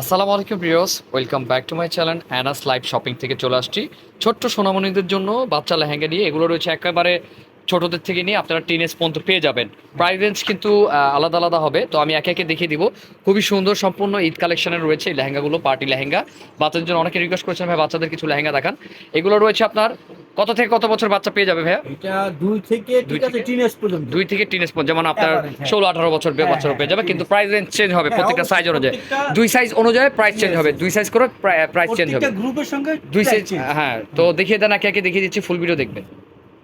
আসসালামু আলাইকুম প্রিয়স welcome back to my channel Anas live shopping থেকে চলে আসছি। ছোট্ট সোনামণিদের জন্য বাচ্চা লেহেঙ্গা নিয়ে, এগুলো রয়েছে একেবারে ছোটদের থেকে নিয়ে আপনারা টিনেজ পর্যন্ত পেয়ে যাবেন। প্রাইস রেঞ্জ কিন্তু আলাদা আলাদা হবে, তো আমি একে একে দেখিয়ে দিব। খুবই সুন্দর সম্পূর্ণ ঈদ কালেকশনের রয়েছে এই লেহেঙ্গাগুলো পার্টি লেহেঙ্গা। বাচ্চাদের জন্য অনেকে রিকোয়েস্ট করেছেন, ভাই, বাচ্চাদের কিছু লেহেঙ্গা দেখান। এগুলো রয়েছে আপনার কত থেকে কত বছর বাচ্চা পেয়ে যাবে ভাইয়া? এটা দুই থেকে ঠিক আছে টিনেজ পর্যন্ত। দুই থেকে টিনেজ পর্যন্ত যেমন আপনার হ্যাঁ। ষোলো আঠারো বছর হ্যাঁ, বছর হ্যাঁ, পেয়ে যাবে কিন্তু প্রাইস রেঞ্জ চেঞ্জ হবে হ্যাঁ, প্রত্যেকটা সাইজ অনুযায়ী। দুই সাইজ অনুযায়ী প্রাইস চেঞ্জ হবে দুই সাইজ করে প্রাইস চেঞ্জ হবে। প্রত্যেকটা গ্রুপের সঙ্গে দুই সাইজ হ্যাঁ তো দেখিয়ে দেন একে একে দেখিয়ে দিচ্ছি ফুল ভিডিও দেখবেন।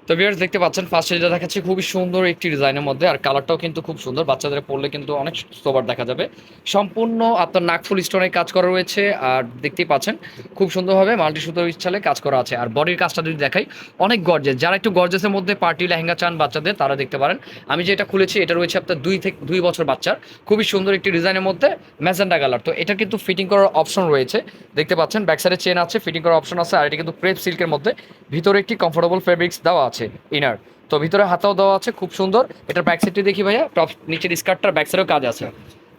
তো ভিউয়ার্স দেখতে পাচ্ছেন ফার্স্ট যেটা দেখাচ্ছি। খুবই সুন্দর একটি ডিজাইনের মধ্যে, আর কালারটাও কিন্তু খুব সুন্দর। বাচ্চাদের পরলে কিন্তু অনেক সোবার দেখা যাবে। সম্পূর্ণ আপনার নাকফুল স্টোনের কাজ করা রয়েছে, আর দেখতেই পাচ্ছেন, খুব সুন্দরভাবে মাল্টি সুতোর স্টাইলে কাজ করা আছে। আর বডির কাজটা যদি দেখাই, অনেক গর্জেস যারা একটু গর্জেসের মধ্যে পার্টি লেহেঙ্গা চান বাচ্চাদের, তারা দেখতে পারেন। আমি যেটা খুলেছি, এটা রয়েছে আপনার দুই থেকে দুই বছর বাচ্চার। খুবই সুন্দর একটি ডিজাইনের মধ্যে ম্যাজেন্ডা কালার তো এটা কিন্তু ফিটিং করার অপশন রয়েছে। দেখতে পাচ্ছেন ব্যাক সাইডে চেন আছে ফিটিং করার অপশন আছে, আর এটা কিন্তু ক্রেপ সিল্কের মধ্যে। ভিতরে একটি কমফোর্টেবল ফেব্রিক্স দেওয়া আছে। ইনার তো ভিতরে হাতাও দেওয়া আছে, খুব সুন্দর। এটার ব্যাক সাইডটি দেখি ভাইয়া টপ নিচের স্কার্টটার ব্যাক সাইডেও কাজ আছে।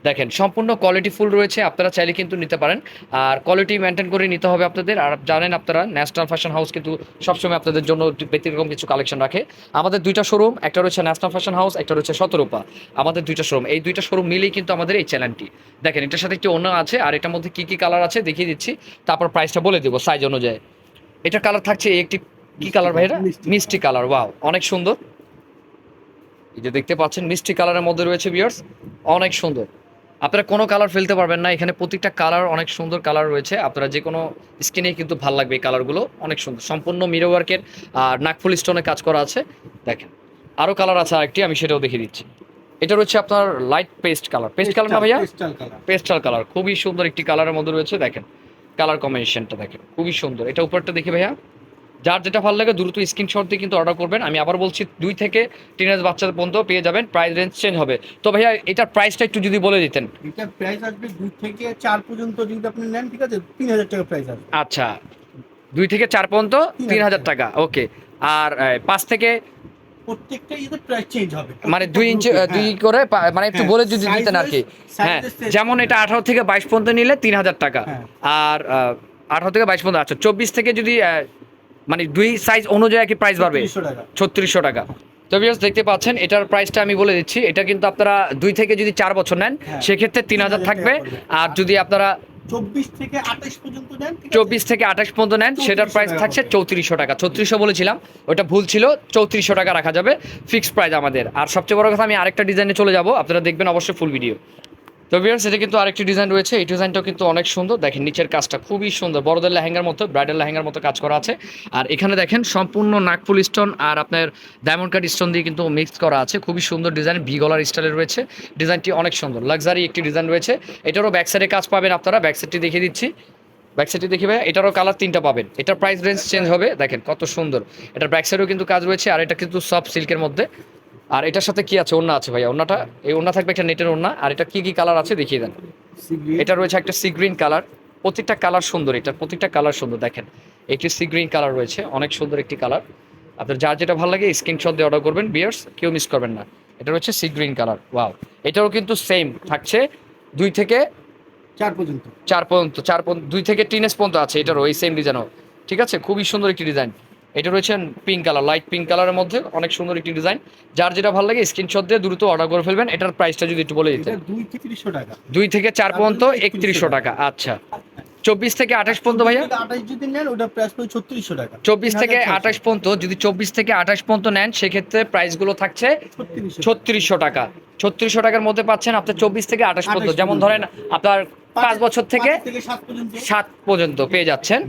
দেখেন, সম্পূর্ণ কোয়ালিটি ফুল রয়েছে, আপনারা চাইলে কিন্তু নিতে পারেন। আর কোয়ালিটি মেনটেন করে নিতে হবে আপনাদের। আর জানেন আপনারা, ন্যাশনাল ফ্যাশন হাউস কিন্তু সবসময় আপনাদের জন্য ব্যতিক্রম কিছু কালেকশন রাখে। আমাদের দুইটা শোরুম একটা রয়েছে ন্যাশনাল ফ্যাশন হাউস একটা রয়েছে শতরূপা আমাদের দুইটা শোরুম এই দুইটা শোরুম মিলেই কিন্তু আমাদের এই চ্যানেলটি দেখেন, এটার সাথে একটি অন্য আছে, আর এটার মধ্যে কি কি কালার আছে দেখিয়ে দিচ্ছি। তারপর প্রাইসটা বলে দেবো সাইজ অনুযায়ী। এটার কালার থাকছে একটি কি কালার ভাই এটা? মিষ্টি। কালার ওয়াও অনেক সুন্দর। এই যে দেখতে পাচ্ছেন মিষ্টি কালারের মধ্যে রয়েছে বিয়ার্স অনেক সুন্দর। আপনারা কোনো কালার ফেলতে পারবেন না এখানে প্রত্যেকটা কালার অনেক সুন্দর কালার রয়েছে। আপনারা যে কোনো স্কিনে কিন্তু ভালো লাগবে এই কালারগুলো অনেক সুন্দর। সম্পূর্ণ মিরো ওয়ার্কের আর নাকফুল স্টোনে কাজ করা আছে। দেখেন আরও কালার আছে আরেকটি আমি সেটাও দেখিয়ে দিচ্ছি। এটা রয়েছে আপনার light paste colour paste colour না ভাইয়া। পেস্টাল কালার খুবই সুন্দর একটি কালারের মধ্যে রয়েছে দেখেন। কালার কম্বিনেশনটা দেখেন খুবই সুন্দর। এটা উপরটা দেখি ভাইয়া। যার যেটা ভালো লাগে দ্রুত স্ক্রিনশট দিয়ে কিন্তু অর্ডার করবেন। আমি আবার বলছি দুই থেকে তিন হাজার বাচ্চাদের পর্যন্ত পেয়ে যাবেন। প্রাইস রেঞ্জ চেঞ্জ হবে। তো ভাইয়া এটার প্রাইসটা একটু যদি বলে দিতেন। এটা প্রাইস আসবে দুই থেকে চার পর্যন্ত যদি আপনি নেন ঠিক আছে? তিন হাজার টাকা প্রাইস আসবে। আচ্ছা। দুই থেকে চার পর্যন্ত তিন হাজার টাকা। ওকে আর পাঁচ থেকে মানে দুই ইঞ্চি হ্যাঁ। দুই করে মানে একটু বলে যদি দিতেন আর কি। হ্যাঁ। যেমন এটা আঠারো থেকে বাইশ পর্যন্ত নিলে তিন হাজার টাকা। হ্যাঁ। আর আঠারো থেকে বাইশ পর্যন্ত আচ্ছা চব্বিশ থেকে যদি মানে দুই সাইজ অনুযায়ী কি প্রাইস বাড়বে? ছত্রিশশো টাকা। তো ভিউয়ার্স দেখতে পাচ্ছেন এটার প্রাইসটা আমি বলে দিচ্ছি। এটা কিন্তু আপনারা দুই থেকে যদি চার বছর নেন হ্যাঁ। সেক্ষেত্রে তিন হাজার থাকবে। আর যদি আপনারা চব্বিশ থেকে আঠাশ পর্যন্ত নেন চব্বিশ থেকে আঠাশ পর্যন্ত নেন সেটার 3400 প্রাইস থাকছে চৌত্রিশশো টাকা। ছত্রিশশো বলেছিলাম ওটা ভুল ছিল চৌত্রিশশো টাকা রাখা যাবে ফিক্সড প্রাইস আমাদের। আর সবচেয়ে বড় কথা আমি আরেকটা ডিজাইনে চলে যাব আপনারা দেখবেন অবশ্যই ফুল ভিডিও তো ভিউয়ার্স এটা কিন্তু আরেকটি ডিজাইন রয়েছে। এই ডিজাইনটাও কিন্তু অনেক সুন্দর। দেখেন, নিচের কাজটা খুবই সুন্দর। বড়দের লেহেঙ্গার মতো ব্রাইডাল লেহেঙ্গার মতো কাজ করা আছে। আর এখানে দেখেন, সম্পূর্ণ নাকফুল স্টোন আর আপনার ডায়মন্ড কাট স্টোন দিয়ে কিন্তু মিক্স করা আছে। খুবই সুন্দর ডিজাইন ভি গলার স্টাইলের রয়েছে। ডিজাইনটি অনেক সুন্দর। লাক্সারি একটি ডিজাইন রয়েছে। এটারও ব্যাক সাইডে কাজ পাবেন আপনারা। ব্যাক সাইডটি দেখিয়ে দিচ্ছি। ব্যাক সাইডে দেখি ভাই এটারও কালার তিনটা পাবেন। এটার প্রাইস রেঞ্জ চেঞ্জ হবে। দেখেন, কত সুন্দর। এটার ব্যাক সাইডেও কিন্তু কাজ রয়েছে। আর এটা কিন্তু সফট সিল্কের মধ্যে। আর এটার সাথে কি আছে? ওন্না আছে ভাইয়া। ওন্নাটা এই ওন্না থাকবে একটা নেটের ওন্না আর এটা কি কি কালার আছে দেখিয়ে দেন। এটা রয়েছে একটা সি গ্রিন কালার। প্রত্যেকটা কালার সুন্দর এটার প্রত্যেকটা কালার সুন্দর। দেখেন একটি সি গ্রিন কালার রয়েছে অনেক সুন্দর একটি কালার। আপনার যার যেটা ভালো লাগে স্ক্রিনশট দিয়ে অর্ডার করবেন। বিয়ার্স কেউ মিস করবেন না। এটা রয়েছে সি গ্রিন কালার। ওয়াও এটারও কিন্তু সেম থাকছে দুই থেকে চার পর্যন্ত। চার পর্যন্ত চার পর্যন্ত দুই থেকে টিনেস পর্যন্ত আছে এটারও এই সেম ডিজাইনও ঠিক আছে? খুবই সুন্দর একটি ডিজাইন এটা রয়েছে পিঙ্ক কালার লাইট পিঙ্ক কালারের মধ্যে অনেক সুন্দর একটি ডিজাইন যার যেটা ভালো লাগে স্ক্রিনশট দিয়ে দ্রুত অর্ডার করে ফেলবেন। এটার প্রাইসটা যদি একটু বলে দিতেন। দুই থেকে চার পর্যন্ত একত্রিশশো টাকা। আচ্ছা। চব্বিশ থেকে আঠাশ পর্যন্ত ভাইয়া? যদি নেন ওটা প্রাইস ছত্রিশশো টাকা। চব্বিশ থেকে আঠাশ পর্যন্ত যদি চব্বিশ থেকে আঠাশ পর্যন্ত নেন সেক্ষেত্রে প্রাইসগুলো থাকছে ছত্রিশশো। টাকা। ছত্রিশশো টাকার মধ্যে পাচ্ছেন আপনার চব্বিশ থেকে আঠাশ পর্যন্ত। যেমন ধরেন আপনার পাঁচ বছর থেকে সাত পর্যন্ত। পেয়ে যাচ্ছেন।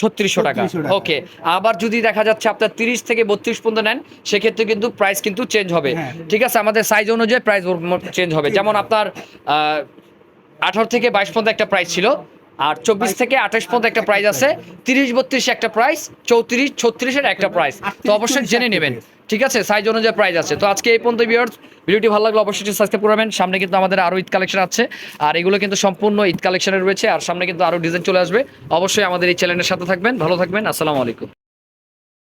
ছত্রিশশো টাকা। ওকে আবার যদি দেখা যাচ্ছে আপনার তিরিশ থেকে বত্রিশ পর্যন্ত নেন সেক্ষেত্রে কিন্তু প্রাইস কিন্তু চেঞ্জ হবে। হ্যাঁ। ঠিক আছে আমাদের সাইজ অনুযায়ী প্রাইস চেঞ্জ হবে। যেমন আপনার আঠারো থেকে বাইশ পর্যন্ত একটা প্রাইস ছিল আর চব্বিশ থেকে আঠাশ পর্যন্ত একটা প্রাইস আছে। তিরিশ বত্রিশ একটা প্রাইস চৌত্রিশ ছত্রিশের একটা প্রাইস তো অবশ্যই জেনে নেবেন। ঠিক আছে সাইজ অনুযায়ী প্রাইস আছে। তো আজকে এই পর্যন্ত ভিউয়ার্স ভিডিওটি ভালো লাগলে অবশ্যই সাবস্ক্রাইব করবেন সামনে কিন্তু আমাদের আরও ঈদ কালেকশন আছে। আর এগুলো কিন্তু সম্পূর্ণ ঈদ কালেকশনে রয়েছে। আর সামনে কিন্তু আরও ডিজাইন চলে আসবে। অবশ্যই আমাদের এই চ্যানেলের সাথে থাকবেন। ভালো থাকবেন। আসসালামু আলাইকুম।